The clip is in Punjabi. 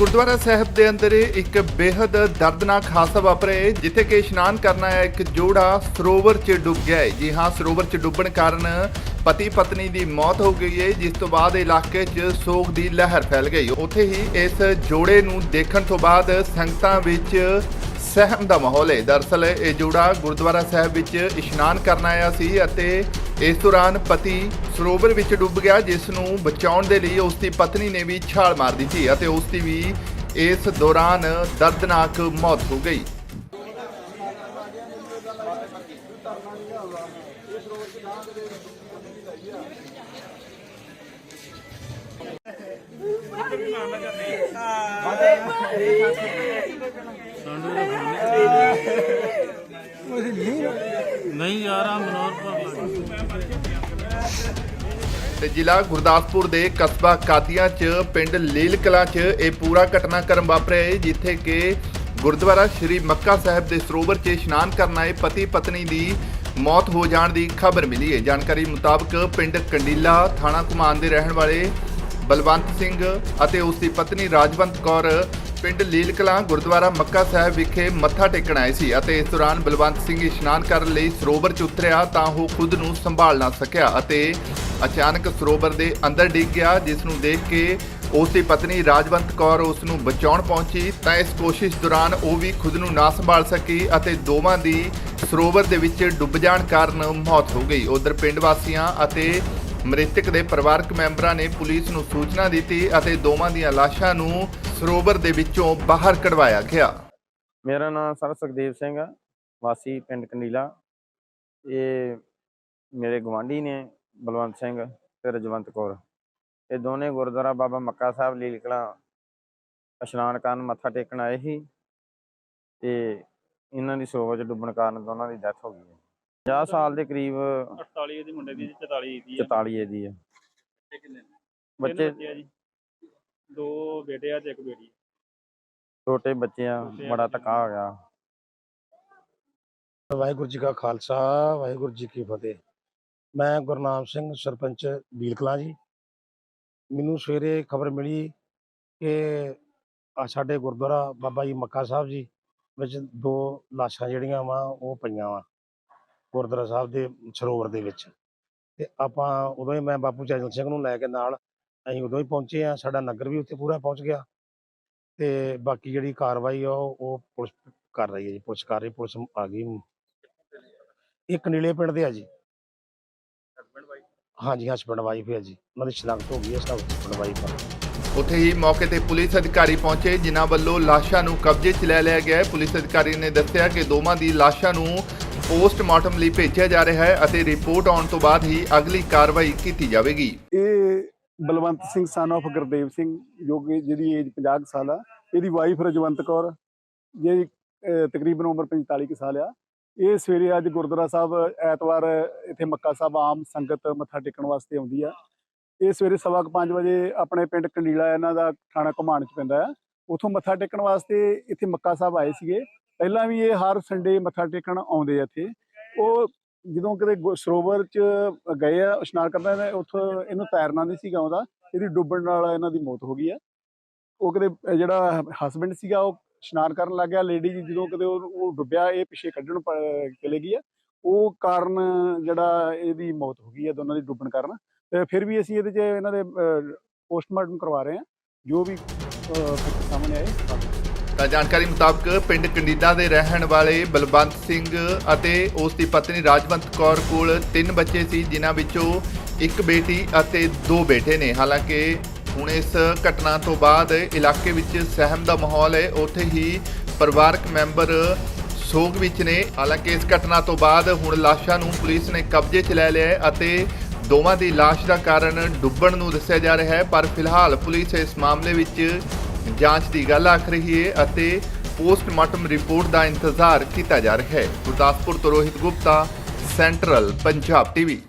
ਗੁਰਦੁਆਰਾ ਸਾਹਿਬ ਦੇ ਅੰਦਰ ਇੱਕ ਬੇहद ਦਰਦਨਾਕ ਹਾਦਸਾ ਵਾਪਰਿਆ ਹੈ, ਜਿੱਥੇ ਕਿ ਇਸ਼ਨਾਨ ਕਰਨ ਆਇਆ ਇੱਕ ਜੋੜਾ ਸਰੋਵਰ 'ਚ ਡੁੱਬ ਗਿਆ ਹੈ। ਜੀ ਹਾਂ ਸਰੋਵਰ 'ਚ ਡੁੱਬਣ ਕਾਰਨ ਪਤੀ ਪਤਨੀ ਦੀ ਮੌਤ ਹੋ ਗਈ ਹੈ ਜਿਸ ਤੋਂ ਬਾਅਦ ਇਲਾਕੇ 'ਚ ਸੋਗ ਦੀ ਲਹਿਰ ਫੈਲ ਗਈ। ਉੱਥੇ ਹੀ ਇਸ ਜੋੜੇ ਨੂੰ ਦੇਖਣ ਤੋਂ ਬਾਅਦ ਸੰਗਤਾਂ ਵਿੱਚ ਸਹਿਮ ਦਾ ਮਾਹੌਲ ਹੈ। ਦਰਅਸਲ ਇਹ ਜੋੜਾ ਗੁਰਦੁਆਰਾ ਸਾਹਿਬ ਵਿੱਚ ਇਸ਼ਨਾਨ ਕਰਨ ਆਇਆ ਸੀ ਅਤੇ ਇਸ ਦੌਰਾਨ ਪਤੀ ਸਰੋਵਰ ਵਿੱਚ ਡੁੱਬ ਗਿਆ, ਜਿਸ ਨੂੰ ਬਚਾਉਣ ਦੇ ਲਈ ਉਸ ਦੀ ਪਤਨੀ ਨੇ ਵੀ ਛਾਲ ਮਾਰ ਦਿੱਤੀ ਅਤੇ ਉਸ ਦੀ ਵੀ ਇਸ ਦੌਰਾਨ ਦਰਦਨਾਕ ਮੌਤ ਹੋ ਗਈ। ਨਹੀਂ ਯਾਰ ਤੇ ਜ਼ਿਲ੍ਹਾ ਗੁਰਦਾਸਪੁਰ ਦੇ ਕਸਬਾ ਕਾਤੀਆਂ 'ਚ ਪਿੰਡ ਲੀਲ ਕਲਾਂ 'ਚ ਇਹ ਪੂਰਾ ਘਟਨਾਕ੍ਰਮ ਵਾਪਰਿਆ ਹੈ, ਜਿੱਥੇ ਕਿ ਗੁਰਦੁਆਰਾ ਸ਼੍ਰੀ ਮੱਕਾ ਸਾਹਿਬ ਦੇ ਸਰੋਵਰ 'ਚ ਇਸ਼ਨਾਨ ਕਰਨ ਆਏ ਪਤੀ ਪਤਨੀ ਦੀ ਮੌਤ ਹੋ ਜਾਣ ਦੀ ਖਬਰ ਮਿਲੀ ਹੈ। ਜਾਣਕਾਰੀ ਮੁਤਾਬਕ ਪਿੰਡ ਕੰਡੀਲਾ ਥਾਣਾ ਕੁਮਾਨ ਦੇ ਰਹਿਣ ਵਾਲੇ ਬਲਵੰਤ ਸਿੰਘ ਅਤੇ ਉਸ ਦੀ ਪਤਨੀ ਰਾਜਵੰਤ ਕੌਰ ਪਿੰਡ ਲੀਲ ਕਲਾਂ ਗੁਰਦੁਆਰਾ ਮੱਕਾ ਸਾਹਿਬ ਵਿਖੇ ਮੱਥਾ ਟੇਕਣ ਆਏ ਸੀ ਅਤੇ ਇਸ ਦੌਰਾਨ ਬਲਵੰਤ ਸਿੰਘ ਇਸ਼ਨਾਨ ਕਰਨ ਲਈ ਸਰੋਵਰ 'ਚ ਉਤਰਿਆ ਤਾਂ ਉਹ ਖੁਦ ਨੂੰ ਸੰਭਾਲ ਨਾ ਸਕਿਆ ਅਤੇ ਅਚਾਨਕ ਸਰੋਵਰ ਦੇ ਅੰਦਰ ਡਿੱਗ ਗਿਆ, ਜਿਸ ਨੂੰ ਦੇਖ ਕੇ ਉਸ ਦੀ ਪਤਨੀ ਰਾਜਵੰਤ ਕੌਰ ਉਸ ਨੂੰ ਬਚਾਉਣ ਪਹੁੰਚੀ। ਤਾਂ ਇਸ ਕੋਸ਼ਿਸ਼ ਦੌਰਾਨ ਉਹ ਵੀ ਖੁਦ ਨੂੰ ਨਾ ਸੰਭਾਲ ਸਕੀ ਅਤੇ ਦੋਵਾਂ ਦੀ ਸਰੋਵਰ ਦੇ ਵਿੱਚ ਡੁੱਬ ਜਾਣ ਕਾਰਨ ਮੌਤ ਹੋ ਗਈ। ਉਧਰ ਪਿੰਡ ਵਾਸੀਆਂ ਅਤੇ ਮ੍ਰਿਤਕ ਦੇ ਪਰਿਵਾਰਕ ਮੈਂਬਰਾਂ ਨੇ ਪੁਲਿਸ ਨੂੰ ਸੂਚਨਾ ਦਿੱਤੀ ਅਤੇ ਦੋਵਾਂ ਦੀਆਂ ਲਾਸ਼ਾਂ ਨੂੰ ਸਰੋਵਰ ਦੇ ਵਿੱਚੋਂ ਬਾਹਰ ਕਢਵਾਇਆ ਗਿਆ। ਮੇਰਾ ਨਾਮ ਸਰ ਸੁਖਦੇਵ ਸਿੰਘ ਆ ਵਾਸੀ ਪਿੰਡ ਕੰਡੀਲਾ। ਇਹ ਮੇਰੇ ਗਵਾਂਢੀ ਨੇ ਬਲਵੰਤ ਸਿੰਘ ਤੇ ਰਜਵੰਤ ਕੌਰ। ਇਹ ਦੋਨੇ ਗੁਰਦੁਆਰਾ ਬਾਬਾ ਮੱਕਾ ਸਾਹਿਬ ਲੀਲਕਲਾ ਇਸ਼ਨਾਨ ਕਰਨ ਮੱਥਾ ਟੇਕਣ ਆਏ ਸੀ ਤੇ ਇਹਨਾਂ ਦੀ ਸਰੋਵਰ 'ਚ ਡੁੱਬਣ ਕਾਰਨ ਦੋਨਾਂ ਦੀ ਡੈਥ ਹੋ ਗਈ ਹੈ। 50 ਸਾਲ ਦੇ ਕਰੀਬ 48 ਇਹਦੀ ਮੁੰਡੇ ਦੀ 44 ਦੀ ਆ 44 ਇਹਦੀ ਹੈ। ਬੱਚੇ ਕਿੰਨੇ ਨੇ ਬੱਚੇ ਬੱਚੇ ਆ ਜੀ ਦੋ ਬੇਟੇ ਆ ਤੇ ਇੱਕ ਬੇਟੀ ਛੋਟੇ ਬੱਚੇ ਆ ਬੜਾ ਧੱਕਾ ਹੋ ਗਿਆ। ਵਾਹਿਗੁਰੂ ਜੀ ਕਾ ਖਾਲਸਾ ਵਾਹਿਗੁਰੂ ਜੀ ਕੀ ਫਤਿਹ। ਮੈਂ ਗੁਰਨਾਮ ਸਿੰਘ ਸਰਪੰਚ ਬੀਲਕਲਾਂ ਜੀ। ਮੈਨੂੰ ਸਵੇਰੇ ਖਬਰ ਮਿਲੀ ਕਿ ਆ ਸਾਡੇ ਗੁਰਦੁਆਰਾ ਬਾਬਾ ਜੀ ਮੱਕਾ ਸਾਹਿਬ ਜੀ ਵਿੱਚ ਦੋ ਲਾਸ਼ਾਂ ਜਿਹੜੀਆਂ ਵਾ ਉਹ ਪਈਆਂ ਵਾ ਗੁਰਦੁਆਰਾ ਸਾਹਿਬ ਦੇ ਸਰੋਵਰ ਦੇ ਵਿੱਚ। ਤੇ ਆਪਾਂ ਉਦੋਂ ਹੀ ਮੈਂ ਬਾਪੂ ਚੈਨਲ ਸਿੰਘ ਨੂੰ ਲੈ ਕੇ ਨਾਲ ਅਸੀਂ ਉਦੋਂ ਹੀ ਪਹੁੰਚੇ ਆ ਸਾਡਾ ਨਗਰ ਵੀ ਉੱਥੇ ਪੂਰਾ ਪਹੁੰਚ ਗਿਆ। ਤੇ ਬਾਕੀ ਜਿਹੜੀ ਕਾਰਵਾਈ ਆ ਉਹ ਉਹ ਪੁਲਿਸ ਕਰ ਰਹੀ ਹੈ ਜੀ ਪੁਲਿਸ ਕਰ ਰਹੀ ਪੁਲਿਸ ਆ ਗਈ। ਇੱਕ ਨੀਲੇ ਪਿੰਡ ਦੇ ਆ ਜੀ। ਹਾਂਜੀ ਹਸਬੰਡ ਵਾਈਫ ਹੈ ਜੀ। ਉਹਨਾਂ ਦੀ ਸ਼ਨਾਖਤ ਹੋ ਗਈ ਹੈ ਹਸਬੰਡ ਵਾਈਫ ਆ। ਉੱਥੇ ਹੀ ਮੌਕੇ ਤੇ ਪੁਲਿਸ ਅਧਿਕਾਰੀ ਪਹੁੰਚੇ ਜਿਨ੍ਹਾਂ ਵੱਲੋਂ ਲਾਸ਼ਾਂ ਨੂੰ ਕਬਜ਼ੇ 'ਚ ਲੈ ਲਿਆ ਗਿਆ ਹੈ। ਪੁਲਿਸ ਅਧਿਕਾਰੀ ਨੇ ਦੱਸਿਆ ਕਿ ਦੋਵਾਂ ਦੀ ਲਾਸ਼ਾਂ ਨੂੰ ਪੋਸਟਮਾਰਟਮ ਲਈ ਭੇਜਿਆ ਜਾ ਰਿਹਾ ਹੈ ਅਤੇ ਰਿਪੋਰਟ ਆਉਣ ਤੋਂ ਬਾਅਦ ਹੀ ਅਗਲੀ ਕਾਰਵਾਈ ਕੀਤੀ ਜਾਵੇਗੀ। ਇਹ ਬਲਵੰਤ ਸਿੰਘ ਸਨ of ਗੁਰਦੇਵ ਸਿੰਘ, ਜੋ ਕਿ ਜਿਹਦੀ ਏਜ 50 ਕੁ ਸਾਲ ਆ। ਇਹਦੀ ਵਾਈਫ ਰਜਵੰਤ ਕੌਰ ਜਿਹਦੀ ਤਕਰੀਬਨ ਉਮਰ 45 ਕੁ ਸਾਲ ਆ। ਇਹ ਸਵੇਰੇ ਅੱਜ ਗੁਰਦੁਆਰਾ ਸਾਹਿਬ, ਐਤਵਾਰ ਇੱਥੇ ਮੱਕਾ ਸਾਹਿਬ ਆਮ ਸੰਗਤ ਮੱਥਾ ਟੇਕਣ ਵਾਸਤੇ ਆਉਂਦੀ ਆ। ਇਹ ਸਵੇਰੇ ਸਵਾ ਕੁ ਪੰਜ ਵਜੇ ਆਪਣੇ ਪਿੰਡ ਕੰਡੀਲਾ ਇਹਨਾਂ ਦਾ ਥਾਣਾ ਘੁਮਾਣ ਚ ਪੈਂਦਾ ਆ। ਉਥੋਂ ਮੱਥਾ ਟੇਕਣ ਵਾਸਤੇ ਇੱਥੇ ਮੱਕਾ ਸਾਹਿਬ ਆਏ ਸੀਗੇ। ਪਹਿਲਾਂ ਵੀ ਇਹ ਹਰ ਸੰਡੇ ਮੱਥਾ ਟੇਕਣ ਆਉਂਦੇ ਆ ਇੱਥੇ। ਉਹ ਜਦੋਂ ਕਿਤੇ ਗੁ- ਸਰੋਵਰ ਚ ਗਏ ਆ, ਇਸ਼ਨਾਨ ਕਰਦਾ ਨੇ ਉੱਥੋਂ ਇਹਨੂੰ ਤੈਰਨਾ ਨਹੀਂ ਸੀਗਾ ਆਉਂਦਾ, ਇਹਦੀ ਡੁੱਬਣ ਨਾਲ ਇਹਨਾਂ ਦੀ ਮੌਤ ਹੋ ਗਈ ਆ। ਉਹ ਕਦੇ ਜਿਹੜਾ ਹਸਬੰਡ ਸੀਗਾ, ਉਹ ਇਸ਼ਨਾਨ ਕਰਨ ਲੱਗ ਗਿਆ ਲੇਡੀ ਜੀ ਜਦੋਂ ਕਿਤੇ ਉਹ ਡੁੱਬਿਆ, ਇਹ ਪਿੱਛੇ ਕੱਢਣ ਪ- ਚਲੇ ਗਈ ਆ, ਉਹ ਕਾਰਨ ਜਿਹੜਾ ਇਹਦੀ ਮੌਤ ਹੋ ਗਈ ਆ, ਦੋਨਾਂ ਦੀ ਡੁੱਬਣ ਕਾਰਨ। ਤੇ ਫਿਰ ਵੀ ਅਸੀਂ ਇਹਦੇ 'ਚ ਇਹਨਾਂ ਦੇ ਪੋਸਟਮਾਰਟਮ ਕਰਵਾ ਰਹੇ ਆ, ਜੋ ਵੀ ਸਾਹਮਣੇ ਆਏ ਤਾਂ ਜਾਣਕਾਰੀ ਮੁਤਾਬਕ ਪਿੰਡ ਕੰਡੀਦਾ ਦੇ ਰਹਿਣ ਵਾਲੇ ਬਲਵੰਤ ਸਿੰਘ ਅਤੇ ਉਸ ਦੀ ਪਤਨੀ ਰਾਜਵੰਤ ਕੌਰ ਕੋਲ ਤਿੰਨ ਬੱਚੇ ਸੀ, ਜਿਨ੍ਹਾਂ ਵਿੱਚੋਂ ਇੱਕ ਬੇਟੀ ਅਤੇ ਦੋ ਬੇਟੇ ਨੇ। ਹਾਲਾਂਕਿ ਹੁਣ ਇਸ ਘਟਨਾ ਤੋਂ ਬਾਅਦ ਇਲਾਕੇ ਵਿੱਚ ਸਹਿਮ ਦਾ ਮਾਹੌਲ ਹੈ। ਉੱਥੇ ਹੀ ਪਰਿਵਾਰਕ ਮੈਂਬਰ ਸੋਗ ਵਿੱਚ ਨੇ। ਹਾਲਾਂਕਿ ਇਸ ਘਟਨਾ ਤੋਂ ਬਾਅਦ ਹੁਣ ਲਾਸ਼ਾਂ ਨੂੰ ਪੁਲਿਸ ਨੇ ਕਬਜ਼ੇ 'ਚ ਲੈ ਲਿਆ ਹੈ ਅਤੇ ਦੋਵਾਂ ਦੀ ਲਾਸ਼ ਦਾ ਕਾਰਨ ਡੁੱਬਣ ਨੂੰ ਦੱਸਿਆ ਜਾ ਰਿਹਾ ਹੈ। ਪਰ ਫਿਲਹਾਲ ਪੁਲਿਸ ਇਸ ਮਾਮਲੇ ਵਿੱਚ ਜਾਂਚ ਦੀ ਗੱਲ ਆਖ ਰਹੀ ਹੈ ਅਤੇ ਪੋਸਟਮਾਰਟਮ ਰਿਪੋਰਟ ਦਾ ਇੰਤਜ਼ਾਰ ਕੀਤਾ ਜਾ ਰਿਹਾ ਹੈ ਗੁਰਦਾਸਪੁਰ ਤੋਂ ਰੋਹਿਤ ਗੁਪਤਾ, ਸੈਂਟਰਲ ਪੰਜਾਬ ਟੀਵੀ।